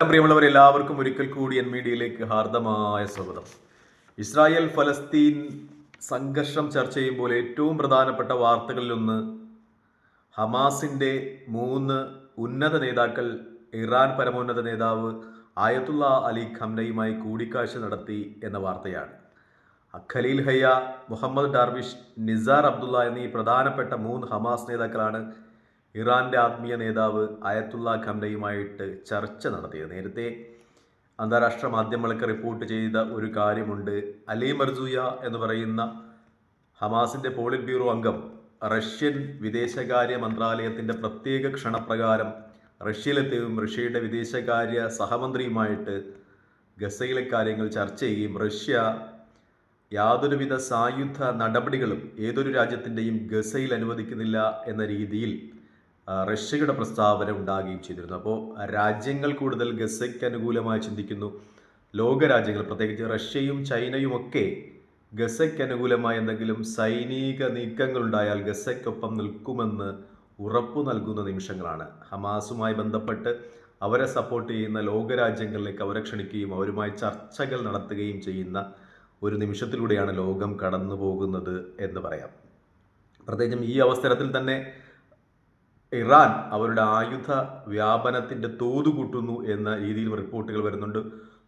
പ്രിയമുള്ളവർ എല്ലാവർക്കും ഒരിക്കൽ കൂടി എൻ മീഡിയയിലേക്ക് ഹാർദമായ സ്വാഗതം. ഇസ്രായേൽ ഫലസ്തീൻ സംഘർഷം ചർച്ച ചെയ്യുമ്പോൾ ഏറ്റവും പ്രധാനപ്പെട്ട വാർത്തകളിലൊന്ന് ഹമാസിന്റെ മൂന്ന് ഉന്നത നേതാക്കൾ ഇറാൻ പരമോന്നത നേതാവ് ആയത്തുള്ള അലി ഖംനയുമായി കൂടിക്കാഴ്ച നടത്തി എന്ന വാർത്തയാണ്. Khalil Hayya Muhammad Darwish Nizar Abdullah എന്നീ പ്രധാനപ്പെട്ട മൂന്ന് ഹമാസ് നേതാക്കളാണ് ഇറാന്റെ ആത്മീയ നേതാവ് അയത്തുള്ള ഖംനയുമായിട്ട് ചർച്ച നടത്തിയത്. നേരത്തെ അന്താരാഷ്ട്ര മാധ്യമങ്ങൾക്ക് റിപ്പോർട്ട് ചെയ്ത ഒരു കാര്യമുണ്ട്. അലി മർസൂയ എന്ന് പറയുന്ന ഹമാസിന്റെ പോളിറ്റ് ബ്യൂറോ അംഗം റഷ്യൻ വിദേശകാര്യ മന്ത്രാലയത്തിന്റെ പ്രത്യേക ക്ഷണപ്രകാരം റഷ്യയിലെത്തിയും റഷ്യയുടെ വിദേശകാര്യ സഹമന്ത്രിയുമായിട്ട് ഗസയിലെ കാര്യങ്ങൾ ചർച്ച ചെയ്യുകയും റഷ്യ യാതൊരുവിധ സായുധ നടപടികളും ഏതൊരു രാജ്യത്തിന്റെയും ഗസയിൽ അനുവദിക്കുന്നില്ല എന്ന രീതിയിൽ റഷ്യയുടെ പ്രസ്താവന ഉണ്ടാകുകയും ചെയ്തിരുന്നു. അപ്പോൾ രാജ്യങ്ങൾ കൂടുതൽ ഗസയ്ക്ക് അനുകൂലമായി ചിന്തിക്കുന്നു. ലോകരാജ്യങ്ങൾ പ്രത്യേകിച്ച് റഷ്യയും ചൈനയും ഒക്കെ ഗസയ്ക്ക് അനുകൂലമായ എന്തെങ്കിലും സൈനിക നീക്കങ്ങൾ ഉണ്ടായാൽ ഗസയ്ക്കൊപ്പം നിൽക്കുമെന്ന് ഉറപ്പു നൽകുന്ന നിമിഷങ്ങളാണ്. ഹമാസുമായി ബന്ധപ്പെട്ട് അവരെ സപ്പോർട്ട് ചെയ്യുന്ന ലോകരാജ്യങ്ങളിലേക്ക് അവരെ ക്ഷണിക്കുകയും അവരുമായി ചർച്ചകൾ നടത്തുകയും ചെയ്യുന്ന ഒരു നിമിഷത്തിലൂടെയാണ് ലോകം കടന്നു പോകുന്നത് എന്ന് പറയാം. പ്രത്യേകിച്ചും ഈ അവസരത്തിൽ തന്നെ ഇറാൻ അവരുടെ ആയുധ വ്യാപനത്തിന്റെ തോതു കൂട്ടുന്നു എന്ന രീതിയിൽ റിപ്പോർട്ടുകൾ വരുന്നുണ്ട്.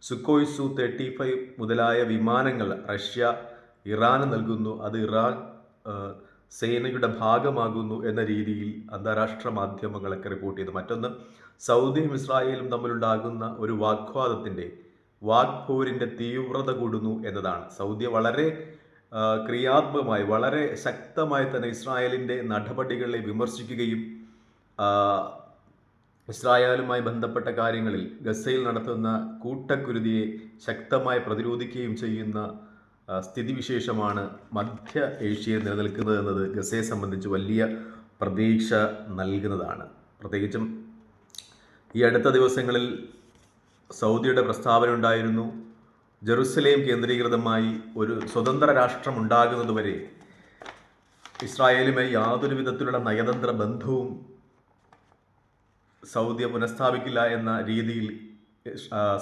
സുക്കോയ് സു തേർട്ടി ഫൈവ് മുതലായ വിമാനങ്ങൾ റഷ്യ ഇറാന് നൽകുന്നു. അത് ഇറാൻ സേനയുടെ ഭാഗമാകുന്നു എന്ന രീതിയിൽ അന്താരാഷ്ട്ര മാധ്യമങ്ങളൊക്കെ റിപ്പോർട്ട് ചെയ്തു. മറ്റൊന്ന് സൗദിയും ഇസ്രായേലും തമ്മിലുണ്ടാകുന്ന ഒരു വാഗ്വാദത്തിന്റെ വാഗ്പോരിന്റെ തീവ്രത കൂടുന്നു എന്നതാണ്. സൗദി വളരെ ക്രിയാത്മകമായി വളരെ ശക്തമായി തന്നെ ഇസ്രായേലിന്റെ നടപടികളെ വിമർശിക്കുകയും ഇസ്രായേലുമായി ബന്ധപ്പെട്ട കാര്യങ്ങളിൽ ഗസയിൽ നടത്തുന്ന കൂട്ടക്കുരുതിയെ ശക്തമായി പ്രതിരോധിക്കുകയും ചെയ്യുന്ന സ്ഥിതിവിശേഷമാണ് മധ്യ ഏഷ്യയിൽ നിലനിൽക്കുന്നത് എന്നത് ഗസയെ സംബന്ധിച്ച് വലിയ പ്രതീക്ഷ നൽകുന്നതാണ്. പ്രത്യേകിച്ചും ഈ അടുത്ത ദിവസങ്ങളിൽ സൗദിയുടെ പ്രസ്താവന ഉണ്ടായിരുന്നു. ജെറുസലേം കേന്ദ്രീകൃതമായി ഒരു സ്വതന്ത്ര രാഷ്ട്രം ഉണ്ടാകുന്നതുവരെ ഇസ്രായേലുമായി യാതൊരു വിധത്തിലുള്ള നയതന്ത്ര ബന്ധവും സൗദിയെ പുനഃസ്ഥാപിക്കില്ല എന്ന രീതിയിൽ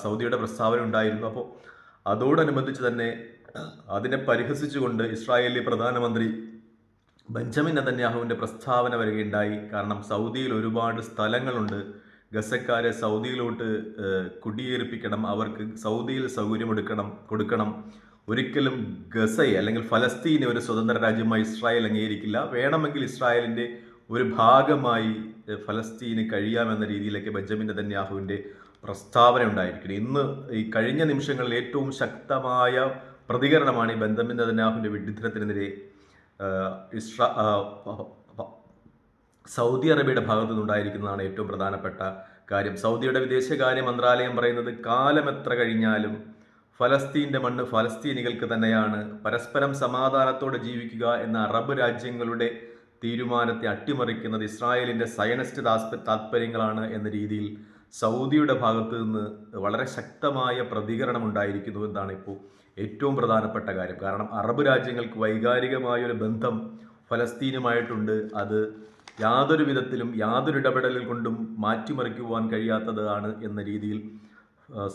സൗദിയുടെ പ്രസ്താവന ഉണ്ടായിരുന്നു. അപ്പോൾ അതോടനുബന്ധിച്ച് തന്നെ അതിനെ പരിഹസിച്ചുകൊണ്ട് ഇസ്രായേലി പ്രധാനമന്ത്രി ബെഞ്ചമിൻ നതന്യാഹുവിന്റെ പ്രസ്താവന വരികയുണ്ടായി. കാരണം സൗദിയിൽ ഒരുപാട് സ്ഥലങ്ങളുണ്ട്. ഗസക്കാരെ സൗദിയിലോട്ട് കുടിയേറിപ്പിക്കണം. അവർക്ക് സൗദിയിൽ സൗകര്യമെടുക്കണം കൊടുക്കണം. ഒരിക്കലും ഗസയെ അല്ലെങ്കിൽ ഫലസ്തീനെ ഒരു സ്വതന്ത്ര രാജ്യമായി ഇസ്രായേൽ അംഗീകരിക്കില്ല. വേണമെങ്കിൽ ഇസ്രായേലിന്റെ ഒരു ഭാഗമായി ഫലസ്തീന് കഴിയാമെന്ന രീതിയിലേക്ക് ബെഞ്ചമിൻ നെതന്യാഹുവിന്റെ പ്രസ്താവന ഉണ്ടായിരിക്കണം. ഇന്ന് ഈ കഴിഞ്ഞ നിമിഷങ്ങളിൽ ഏറ്റവും ശക്തമായ പ്രതികരണമാണ് ഈ ബെഞ്ചമിൻ നെതന്യാഹുവിന്റെ വിഡ്ഢിത്തരത്തിനെതിരെ ആഹ്, ഇസ്രാ സൗദി അറേബ്യയുടെ ഭാഗത്തു നിന്നുണ്ടായിരിക്കുന്നതാണ് ഏറ്റവും പ്രധാനപ്പെട്ട കാര്യം. സൗദിയുടെ വിദേശകാര്യ മന്ത്രാലയം പറയുന്നത് കാലം എത്ര കഴിഞ്ഞാലും ഫലസ്തീന്റെ മണ്ണ് ഫലസ്തീനികൾക്ക് തന്നെയാണ്. പരസ്പരം സമാധാനത്തോടെ ജീവിക്കുക എന്ന അറബ് രാജ്യങ്ങളുടെ തീരുമാനത്തെ അട്ടിമറിക്കുന്നത് ഇസ്രായേലിന്റെ സയനിസ്റ്റ് താസ്പ താത്പര്യങ്ങളാണ് എന്ന രീതിയിൽ സൗദിയുടെ ഭാഗത്ത് നിന്ന് വളരെ ശക്തമായ പ്രതികരണം ഉണ്ടായിരിക്കുന്നു എന്നാണ് ഇപ്പോൾ ഏറ്റവും പ്രധാനപ്പെട്ട കാര്യം. കാരണം അറബ് രാജ്യങ്ങൾക്ക് വൈകാരികമായ ഒരു ബന്ധം ഫലസ്തീനുമായിട്ടുണ്ട്. അത് യാതൊരു വിധത്തിലും യാതൊരു ഇടപെടലിൽ കൊണ്ടും മാറ്റിമറിക്കുവാൻ കഴിയാത്തതാണ് എന്ന രീതിയിൽ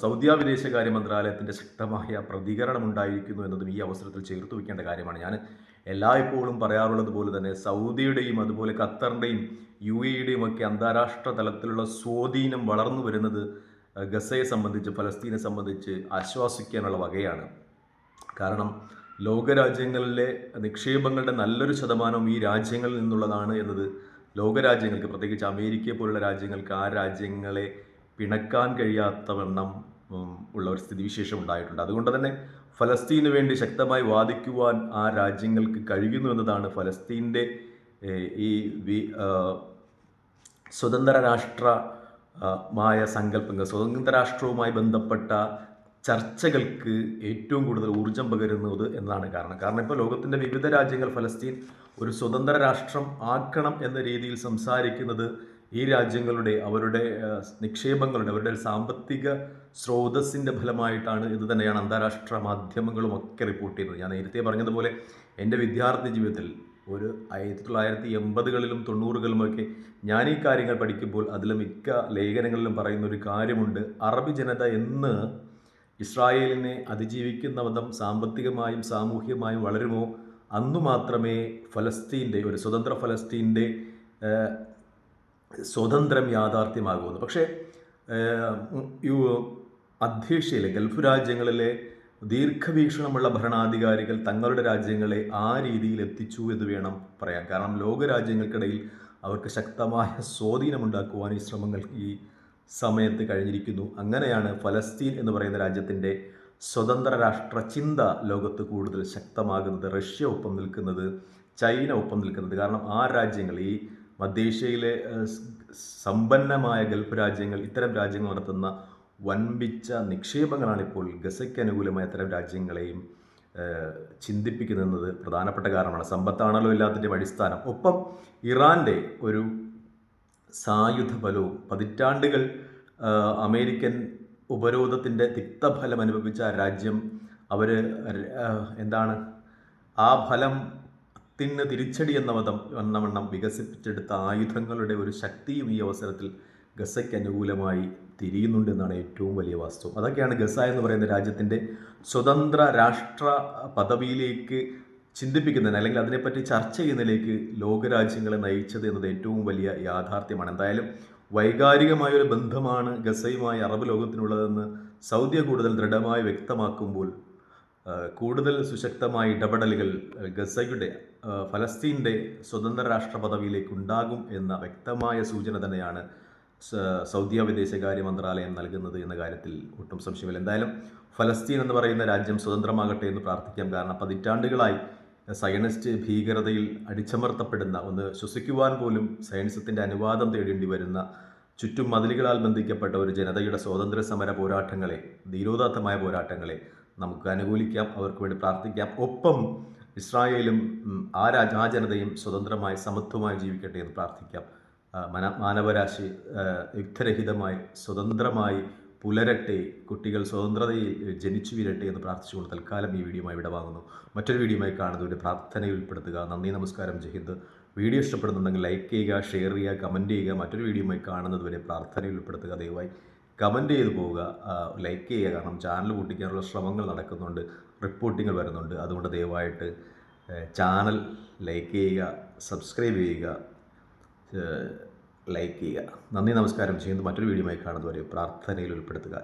സൗദിയ വിദേശകാര്യ മന്ത്രാലയത്തിന്റെ ശക്തമായ പ്രതികരണം ഉണ്ടായിരിക്കുന്നു എന്നതും ഈ അവസരത്തിൽ ചേർത്ത് വയ്ക്കേണ്ട കാര്യമാണ്. ഞാൻ എല്ലായ്പ്പോഴും പറയാറുള്ളത് പോലെ തന്നെ സൗദിയുടെയും അതുപോലെ ഖത്തറിന്റെയും യു എയുടെയും ഒക്കെ അന്താരാഷ്ട്ര തലത്തിലുള്ള സ്വാധീനം വളർന്നു വരുന്നത് ഗസയെ സംബന്ധിച്ച് ഫലസ്തീനെ സംബന്ധിച്ച് ആശ്വാസിക്കാനുള്ള വകയാണ്. കാരണം ലോകരാജ്യങ്ങളിലെ നിക്ഷേപങ്ങളുടെ നല്ലൊരു ശതമാനം ഈ രാജ്യങ്ങളിൽ നിന്നുള്ളതാണ് എന്നത് ലോകരാജ്യങ്ങൾക്ക് പ്രത്യേകിച്ച് അമേരിക്കയെ പോലുള്ള രാജ്യങ്ങൾക്ക് ആ രാജ്യങ്ങളെ പിണക്കാൻ കഴിയാത്തവണ്ണം ഉള്ള ഒരു സ്ഥിതിവിശേഷം ഉണ്ടായിട്ടുണ്ട്. അതുകൊണ്ട് തന്നെ ഫലസ്തീന് വേണ്ടി ശക്തമായി വാദിക്കുവാൻ ആ രാജ്യങ്ങൾക്ക് കഴിയുന്നു എന്നതാണ് ഫലസ്തീന്റെ ഈ വി സ്വതന്ത്ര രാഷ്ട്രമായ സങ്കല്പങ്ങൾ. സ്വതന്ത്ര രാഷ്ട്രവുമായി ബന്ധപ്പെട്ട ചർച്ചകൾക്ക് ഏറ്റവും കൂടുതൽ ഊർജം പകരുന്നത് എന്നതാണ് കാരണം. കാരണം ഇപ്പോൾ ലോകത്തിന്റെ വിവിധ രാജ്യങ്ങൾ ഫലസ്തീൻ ഒരു സ്വതന്ത്ര രാഷ്ട്രം ആക്കണം എന്ന രീതിയിൽ സംസാരിക്കുന്നത് ഈ രാജ്യങ്ങളുടെ അവരുടെ നിക്ഷേപങ്ങളുടെ അവരുടെ സാമ്പത്തിക സ്രോതസ്സിന്റെ ഫലമായിട്ടാണ് ഇത് തന്നെയാണ് അന്താരാഷ്ട്ര മാധ്യമങ്ങളും ഒക്കെ റിപ്പോർട്ട് ചെയ്യുന്നത്. ഞാൻ നേരത്തെ പറഞ്ഞതുപോലെ എന്റെ വിദ്യാർത്ഥി ജീവിതത്തിൽ ഒരു ആയിരത്തി തൊള്ളായിരത്തി എൺപതുകളിലും തൊണ്ണൂറുകളിലുമൊക്കെ ഞാൻ ഈ കാര്യങ്ങൾ പഠിക്കുമ്പോൾ അതിൽ മിക്ക ലേഖനങ്ങളിലും പറയുന്ന ഒരു കാര്യമുണ്ട്. അറബി ജനത എന്ന് ഇസ്രായേലിനെ അതിജീവിക്കുന്ന വിധം സാമ്പത്തികമായും സാമൂഹികമായും വളരുമോ? അന്നു മാത്രമേ ഫലസ്തീന്റെ ഒരു സ്വതന്ത്ര ഫലസ്തീന്റെ സ്വതന്ത്രം യാഥാർത്ഥ്യമാകുമെന്ന് പക്ഷേ യു- മധ്യേഷ്യയിലെ ഗൾഫ് രാജ്യങ്ങളിലെ ദീർഘവീക്ഷണമുള്ള ഭരണാധികാരികൾ തങ്ങളുടെ രാജ്യങ്ങളെ ആ രീതിയിൽ എത്തിച്ചു എന്ന് വേണം പറയാൻ. കാരണം ലോകരാജ്യങ്ങൾക്കിടയിൽ അവർക്ക് ശക്തമായ സ്വാധീനമുണ്ടാക്കുവാൻ ഈ ശ്രമങ്ങൾ ഈ സമയത്ത് കഴിഞ്ഞിരിക്കുന്നു. അങ്ങനെയാണ് ഫലസ്തീൻ എന്ന് പറയുന്ന രാജ്യത്തിന്റെ സ്വതന്ത്ര രാഷ്ട്ര ചിന്ത ലോകത്ത് കൂടുതൽ ശക്തമാകുന്നത്. റഷ്യ ഒപ്പം നിൽക്കുന്നത് ചൈന ഒപ്പം നിൽക്കുന്നത്. കാരണം ആ രാജ്യങ്ങൾ ഈ മധ്യേഷ്യയിലെ സമ്പന്നമായ ഗൾഫ് രാജ്യങ്ങൾ ഇത്തരം രാജ്യങ്ങൾ നടത്തുന്ന വൻപിച്ച നിക്ഷേപങ്ങളാണ് ഇപ്പോൾ ഗസയ്ക്ക് അനുകൂലമായ ഇത്തരം രാജ്യങ്ങളെയും ചിന്തിപ്പിക്കുന്നത് പ്രധാനപ്പെട്ട കാരണമാണ്. സമ്പത്താണല്ലോ എല്ലാത്തിന്റെയും അടിസ്ഥാനം ഒപ്പം ഇറാന്റെ ഒരു സായുധ ബലവും പതിറ്റാണ്ടുകൾ അമേരിക്കൻ ഉപരോധത്തിന്റെ തിക്തഫലം അനുഭവിച്ച രാജ്യം അവർ എന്താണ്? ആ ഫലത്തിന് തിരിച്ചടി എന്ന മതം വന്നവണ്ണം വികസിപ്പിച്ചെടുത്ത ആയുധങ്ങളുടെ ഒരു ശക്തിയും ഈ അവസരത്തിൽ ഗസയ്ക്ക് അനുകൂലമായി തിരിയുന്നുണ്ടെന്നാണ് ഏറ്റവും വലിയ വാസ്തവം. അതൊക്കെയാണ് ഗസ എന്ന് പറയുന്ന രാജ്യത്തിന്റെ സ്വതന്ത്ര രാഷ്ട്ര പദവിയിലേക്ക് ചിന്തിപ്പിക്കുന്നതിന് അല്ലെങ്കിൽ അതിനെപ്പറ്റി ചർച്ച ചെയ്യുന്നതിലേക്ക് ലോകരാജ്യങ്ങളെ നയിച്ചത് എന്നത് ഏറ്റവും വലിയ യാഥാർത്ഥ്യമാണ്. എന്തായാലും വൈകാരികമായ ഒരു ബന്ധമാണ് ഗസയുമായി അറബ് ലോകത്തിനുള്ളതെന്ന് സൗദി കൂടുതൽ ദൃഢമായി വ്യക്തമാക്കുമ്പോൾ കൂടുതൽ സുശക്തമായ ഇടപെടലുകൾ ഗസയുടെ ഫലസ്തീന്റെ സ്വതന്ത്ര രാഷ്ട്ര പദവിയിലേക്ക് ഉണ്ടാകും എന്ന വ്യക്തമായ സൂചന തന്നെയാണ് സൗദിയ വിദേശകാര്യ മന്ത്രാലയം നൽകുന്നത് എന്ന കാര്യത്തിൽ ഒട്ടും സംശയമില്ല. എന്തായാലും ഫലസ്തീൻ എന്ന് പറയുന്ന രാജ്യം സ്വതന്ത്രമാകട്ടെ എന്ന് പ്രാർത്ഥിക്കാം. കാരണം പതിറ്റാണ്ടുകളായി സയനിസ്റ്റ് ഭീകരതയിൽ അടിച്ചമർത്തപ്പെടുന്ന ഒന്ന് ശ്വസിക്കുവാൻ പോലും സയൻസത്തിന്റെ അനുവാദം തേടേണ്ടി വരുന്ന ചുറ്റും മതിലുകളാൽ ബന്ധിക്കപ്പെട്ട ഒരു ജനതയുടെ സ്വാതന്ത്ര്യ സമര പോരാട്ടങ്ങളെ ധീരോദാത്തമായ പോരാട്ടങ്ങളെ നമുക്ക് അനുകൂലിക്കാം അവർക്ക് വേണ്ടി പ്രാർത്ഥിക്കാം. ഒപ്പം ഇസ്രായേലും ആ രാജ ആ ജനതയും സ്വതന്ത്രമായി സമത്വമായി ജീവിക്കട്ടെ എന്ന് പ്രാർത്ഥിക്കാം. മന മാനവരാശി യുക്തരഹിതമായി സ്വതന്ത്രമായി പുലരട്ടെ കുട്ടികൾ സ്വതന്ത്രതയിൽ ജനിച്ചു വീരട്ടെ എന്ന് പ്രാർത്ഥിച്ചുകൊണ്ട് തൽക്കാലം ഈ വീഡിയോയുമായി ഇവിടെ വാങ്ങുന്നു. മറ്റൊരു വീഡിയോയുമായി കാണുന്നവരുടെ പ്രാർത്ഥനയിൽ ഉൾപ്പെടുത്തുക. നന്ദി നമസ്കാരം ജഹിന്ദ് വീഡിയോ ഇഷ്ടപ്പെടുന്നുണ്ടെങ്കിൽ ലൈക്ക് ചെയ്യുക ഷെയർ ചെയ്യുക കമന്റ് ചെയ്യുക. മറ്റൊരു വീഡിയോയുമായി കാണുന്നതുവരെ പ്രാർത്ഥനയിൽ ഉൾപ്പെടുത്തുക. ദയവായി കമന്റ് ചെയ്ത് പോവുക ലൈക്ക് ചെയ്യുക. കാരണം ചാനൽ പൊട്ടിക്കാനുള്ള ശ്രമങ്ങൾ നടക്കുന്നുണ്ട് റിപ്പോർട്ടിങ്ങൾ വരുന്നുണ്ട്. അതുകൊണ്ട് ദയവായിട്ട് ചാനൽ ലൈക്ക് ചെയ്യുക സബ്സ്ക്രൈബ് ചെയ്യുക ലൈക്ക് ചെയ്യുക. നന്ദി നമസ്കാരം. ചെയ്യുന്നത് മറ്റൊരു വീഡിയോയുമായി കാണുന്നവരെ പ്രാർത്ഥനയിൽ ഉൾപ്പെടുത്തുക.